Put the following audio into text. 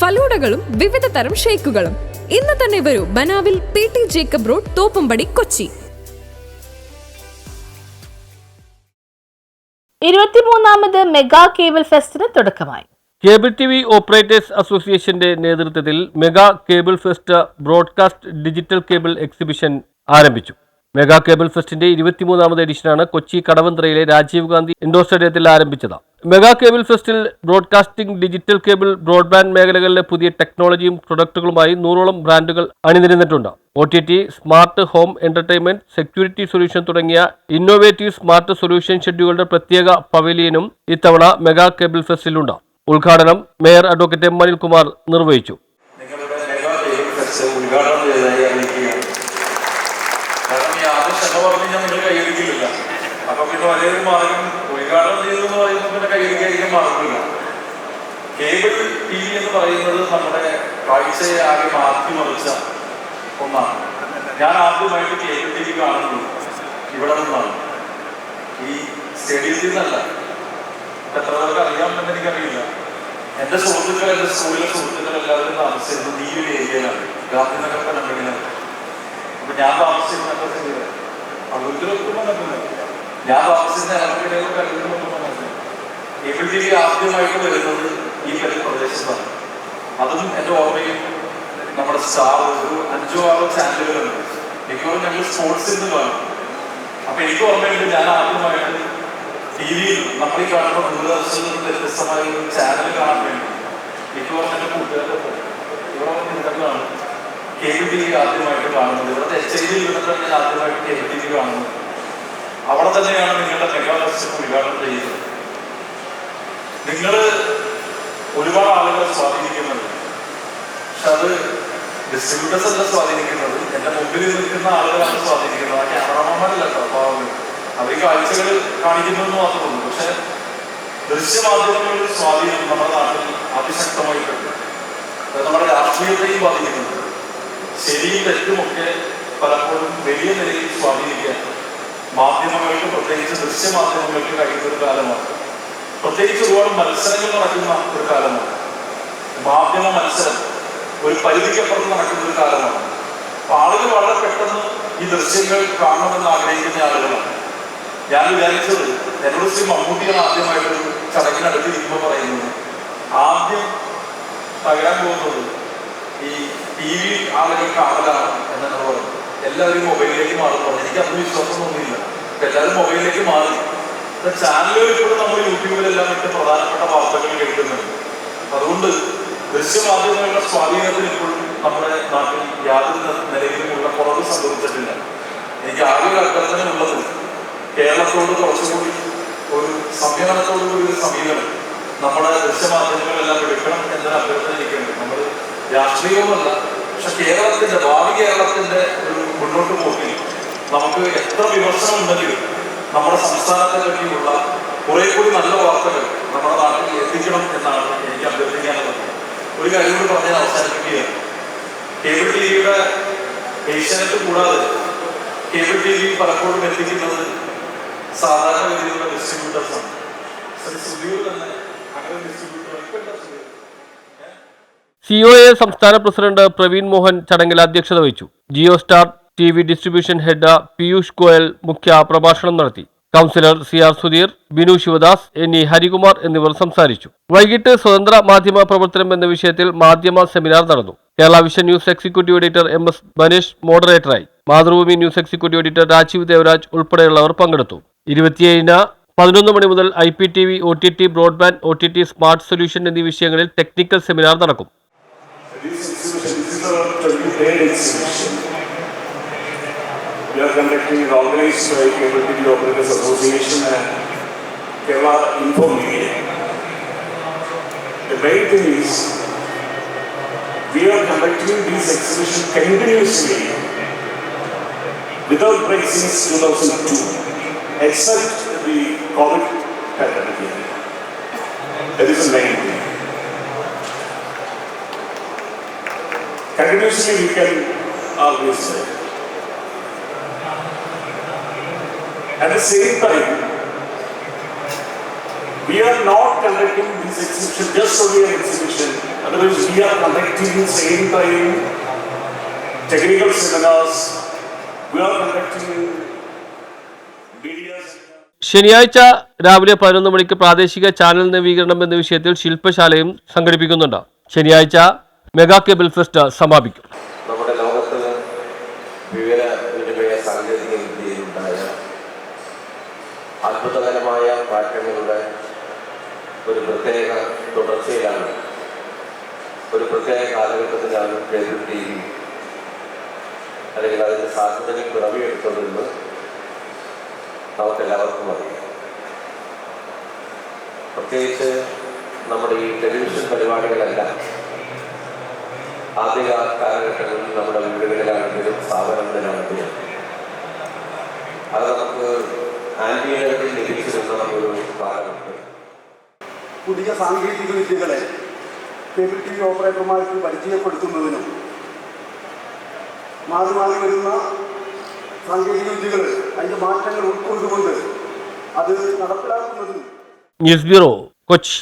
ഫലൂഡകളും വിവിധ തരം ഷേക്കുകളും. ഇന്ന് തന്നെ വരൂ ബനാവിൽ P T Jacob road Thoppumpady Kochi. ഇരുപത്തിമൂന്നാമത് mega cable ഫെസ്റ്റിന് തുടക്കമായി. കേബിൾ ടി വി ഓപ്പറേറ്റേഴ്സ് അസോസിയേഷന്റെ നേതൃത്വത്തിൽ mega cable fest broadcast digital cable exhibition ആരംഭിച്ചു. മെഗാ കേബിൾ ഫെസ്റ്റിന്റെ ഇരുപത്തിമൂന്നാമത് എഡിഷനാണ് കൊച്ചി കടവന്ത്രയിലെ രാജീവ് ഗാന്ധി ഇൻഡോർ സ്റ്റേഡിയത്തിൽ ആരംഭിച്ചത്. മെഗാ കേബിൾ ഫെസ്റ്റിൽ ബ്രോഡ്കാസ്റ്റിംഗ് ഡിജിറ്റൽ കേബിൾ ബ്രോഡ്ബാൻഡ് മേഖലകളിലെ പുതിയ ടെക്നോളജിയും പ്രൊഡക്റ്റുകളുമായി നൂറോളം ബ്രാൻഡുകൾ അണിനിരന്നിട്ടുണ്ട്. O T T smart home entertainment security solution തുടങ്ങിയ ഇന്നോവേറ്റീവ് സ്മാർട്ട് സൊല്യൂഷൻ ഷെഡ്യൂളുടെ പ്രത്യേക പവലിയനും ഇത്തവണ മെഗാ കേബിൾ ഫെസ്റ്റിലുണ്ട്. ഉദ്ഘാടനം മേയർ അഡ്വക്കേറ്റ് എം അനിൽകുമാർ നിർവഹിച്ചു നിങ്ങളുടെ മെഗാ കേബിൾ ഫെസ്റ്റ് ഉദ്ഘാടനം ചെയ്തതായി അറിയിക്കുകയാണ് കാരണം ക്ഷമ പറഞ്ഞ് ഞാൻ നിങ്ങൾ കൈകരിക്കില്ല അപ്പൊ പിന്നെ വലിയൊരു മാർഗം ഉദ്ഘാടനം ചെയ്തു എന്ന് പറയുമ്പോൾ പിന്നെ കൈയടിക്കാതിരിക്കാൻ മാർഗമില്ല. കേബിൾ ടി വി എന്ന് പറയുന്നത് നമ്മുടെ കാഴ്ചയെ ആകെ മാറ്റിമറിച്ച ഒന്നാണ്. ഞാൻ ആദ്യമായിട്ട് കേബിൾ ടി വി കാണുന്നത് ഇവിടെ നിന്നാണ്. ഈ സ്റ്റേഡിയത്തിൽ നിന്നല്ല. എത്ര പേർക്ക് അറിയാമെന്ന് എനിക്കറിയില്ല. എന്റെ സുഹൃത്തുക്കൾ എന്റെ സ്കൂളിലെ സുഹൃത്തുക്കൾ എല്ലാവരും താമസിച്ചിരുന്നത് ഈ ഒരു ഏരിയയിലാണ്. ഗാന്ധിനഗർ പനമ്പടിയിലാണ് അപ്പൊ ഞാൻ താമസിച്ചിരുന്ന ഞാൻ ടി വി ആദ്യമായിട്ട് വരുന്നത് ഈ പരി- പ്രദേശത്താണ് അതും എന്റെ ഓർമ്മയിൽ നമ്മുടെ സ്റ്റാർ ഒരു അഞ്ചോ ആറോ ചാനലുകളുണ്ട് മിക്കവാറും ഞങ്ങൾ സ്പോർട്സിൽ നിന്ന് കാണും. അപ്പൊ എനിക്ക് ഓർമ്മയുണ്ട് ഞാൻ ആദ്യമായിട്ട് ടി വിയിൽ നമ്മൾ ഈ നിന്ന് വ്യത്യസ്തമായ ഒരു ചാനൽ കാണാൻ വേണ്ടി. മിക്കവാറും എന്റെ കൂട്ടുകാരുടെ ഇവിടെ ടി ആദ്യമായിട്ട് കാണുന്നത്. ഇവിടുത്തെ എച്ച് ഐ ആദ്യമായിട്ട് കേബിൾ ടി വി കാണുന്നത്. അവിടെ തന്നെയാണ് നിങ്ങളുടെ മെഗാഫിസം ഉദ്ഘാടനം ചെയ്യുന്നത്. നിങ്ങൾ ഒരുപാട് ആളുകളെ സ്വാധീനിക്കുന്നത് പക്ഷെ അത് ഡിസ്ട്രിബ്യൂട്ടേഴ്സ് അല്ല സ്വാധീനിക്കുന്നത്. എന്റെ മുമ്പിൽ നിൽക്കുന്ന ആളുകളാണ് സ്വാധീനിക്കുന്നത്. ആ ക്യാമറമാന്മാരല്ല കേട്ടോ. പാവങ്ങൾ അവർ ഈ കാഴ്ചകൾ കാണിക്കുന്നു എന്ന് മാത്രമേ ഉള്ളൂ. പക്ഷെ ദൃശ്യമാധ്യമങ്ങളുടെ സ്വാധീനം നമ്മുടെ നാട്ടിൽ അതിശക്തമായിട്ടുണ്ട്. അത് നമ്മുടെ രാഷ്ട്രീയത്തെയും ബാധിക്കുന്നുണ്ട്. ശരിയും തെറ്റുമൊക്കെ പലപ്പോഴും വലിയ നിലയിൽ സ്വാധീനിക്കാൻ മാധ്യമങ്ങൾക്ക് പ്രത്യേകിച്ച് ദൃശ്യമാധ്യമങ്ങൾക്ക് കഴിയുന്ന ഒരു കാലമാണ്. പ്രത്യേകിച്ച് ഒരുപാട് മത്സരങ്ങൾ നടക്കുന്ന ഒരു കാലമാണ്. മാധ്യമ മത്സരം ഒരു പരിധിക്കപ്പുറം നടക്കുന്ന ഒരു കാലമാണ്. അപ്പൊ ആളുകൾ വളരെ പെട്ടെന്ന് ഈ ദൃശ്യങ്ങൾ കാണണമെന്ന് ആഗ്രഹിക്കുന്ന ആളുകളാണ്. ഞാൻ വിചാരിച്ചത് എന്നോട് ശ്രീ മമ്മൂട്ടിയാണ് ചടങ്ങിനടുത്ത് ചടങ്ങിനടുത്തിരിക്കുമ്പോൾ പറയുന്നത് ആദ്യം തകരാൻ പോകുന്നത് ഈ വി ആളുകൾ കാണലാണ് എന്നാണ് പറയുന്നത് എല്ലാവരും മൊബൈലിലേക്ക് മാറുന്നു എനിക്ക് അന്ന് വിശ്വാസം ഒന്നുമില്ല എല്ലാവരും മൊബൈലിലേക്ക് മാറി. ചാനലുകൾ ഇപ്പോഴും നമ്മൾ യൂട്യൂബിലെല്ലാം ഇട്ട് പ്രധാനപ്പെട്ട വാർത്തകൾ കേൾക്കുന്നുണ്ട്. അതുകൊണ്ട് ദൃശ്യമാധ്യമങ്ങളുടെ സ്വാധീനത്തിൽ ഇപ്പോഴും നമ്മുടെ നാട്ടിൽ യാതൊരു നിലയിലുമുള്ള കുറവ് സംഭവിച്ചിട്ടില്ല. എനിക്ക് ആകെ ഒരു അഭ്യർത്ഥന ഉള്ളത് കേരളത്തോട് കുറച്ചുകൂടി ഒരു സംയമനത്തോടു കൂടി ഒരു സമീപനം. നമ്മുടെ ദൃശ്യമാധ്യമങ്ങളെല്ലാം എടുക്കണം എന്നൊരു അഭ്യർത്ഥന എനിക്കുണ്ട്. നമ്മൾ രാഷ്ട്രീയവുമല്ല പക്ഷെ കേരളത്തിന്റെ ഭാവി കേരളത്തിന്റെ ഒരു മുന്നോട്ട് പോക്കിൽ നമുക്ക് എത്ര വിമർശനം ഉണ്ടെങ്കിലും നമ്മുടെ സംസ്ഥാനത്തെ പറ്റിയുള്ള കുറെ കൂടി നല്ല വാർത്തകൾ നമ്മുടെ നാട്ടിൽ എത്തിക്കണം എന്നാണ് എനിക്ക് അഭ്യർത്ഥിക്കാനുള്ളത്. ഒരു കാര്യം കൂടി പറഞ്ഞ് അവസാനിപ്പിക്കുകയാണ്. കേബിൾ ടി വിയുടെ ഏഷ്യാനെറ്റ് കൂടാതെ കേബിൾ ടി വി പലപ്പോഴും എത്തിക്കുന്നത് സാധാരണ രീതിയിലുള്ള ഡിസ്ട്രിബ്യൂട്ടേഴ്സാണ് സുധീർ തന്നെ അങ്ങനെ ഡിസ്ട്രിബ്യൂട്ടർ. സി ഒ എ സംസ്ഥാന പ്രസിഡന്റ് പ്രവീൺ മോഹൻ ചടങ്ങിൽ അധ്യക്ഷത വഹിച്ചു. Jio Star T V distribution head Piyush Goyal മുഖ്യ പ്രഭാഷണം നടത്തി. Councillor C R Sudheer Binu Sivadas എന്നീ ഹരികുമാർ എന്നിവർ സംസാരിച്ചു. വൈകിട്ട് സ്വതന്ത്ര മാധ്യമ പ്രവർത്തനം എന്ന വിഷയത്തിൽ മാധ്യമ സെമിനാർ നടന്നു. Kerala Vision News executive editor M S Banesh മോഡറേറ്ററായി. Mathrubhumi News executive editor Rajeev Devaraj ഉൾപ്പെടെയുള്ളവർ പങ്കെടുത്തു. ഇരുപത്തിയേഴിന് പതിനൊന്ന് മണി മുതൽ I P T V O T T broadband O T T smart solution എന്നീ വിഷയങ്ങളിൽ ടെക്നിക്കൽ സെമിനാർ നടക്കും. This is our 20-day exhibition. We are conducting it organized by Cable TV Operators Association and Kerala Info Media. The main thing is we are conducting this exhibition continuously without break since 2002, except the COVID pandemic. That is the main thing. Continuously, we can always say. At the same time, we are not conducting this exhibition just only the exhibition. Otherwise, we are conducting same time technical seminars. We are conducting seminars. ശനിയാഴ്ച രാവിലെ പതിനൊന്ന് മണിക്ക് പ്രാദേശിക channel നവീകരണം എന്ന വിഷയത്തിൽ ശില്പശാലയും സംഘടിപ്പിക്കുന്നുണ്ട് ശനിയാഴ്ച മെഗാ കേബിൾ ഫെസ്റ്റ് സമാപിക്കും. നമ്മുടെ ലോകത്ത് വിവര സാങ്കേതിക വിദ്യയിലുണ്ടായ അത്ഭുതകരമായ മാറ്റങ്ങളുടെ ഒരു പ്രത്യേക തുടർച്ചയിലാണ് ഒരു പ്രത്യേക കാലഘട്ടത്തിലാണ് കേബിൾ ടി വി അല്ലെങ്കിൽ അതിന്റെ സാധ്യതകൾ പിറവിയെടുത്തതെന്ന് നമുക്കെല്ലാവർക്കും അറിയാം. പ്രത്യേകിച്ച് നമ്മുടെ ഈ ടെലിവിഷൻ പരിപാടികളെല്ലാം ആദ്യ കാലഘട്ടങ്ങളിൽ നമ്മുടെ വീടുകളിലാണെങ്കിലും സ്ഥാപനങ്ങളിലാണെങ്കിലും അത് നമുക്ക് ആന്റീനകളിൽ ലഭിച്ചിരുന്ന ഒരു കാലമുണ്ട് പുതിയ സാങ്കേതിക വിദ്യകളെ കേബിൾ ടി വി ഓപ്പറേറ്റർമാർക്ക് പരിചയപ്പെടുത്തുന്നതിനും മാറി മാറി വരുന്ന സാങ്കേതിക വിദ്യകൾ അതിന്റെ മാറ്റങ്ങൾ ഉൾക്കൊണ്ടുകൊണ്ട് അത് നടപ്പിലാക്കുന്നതിനും ന്യൂസ് ബ്യൂറോ കൊച്ചി.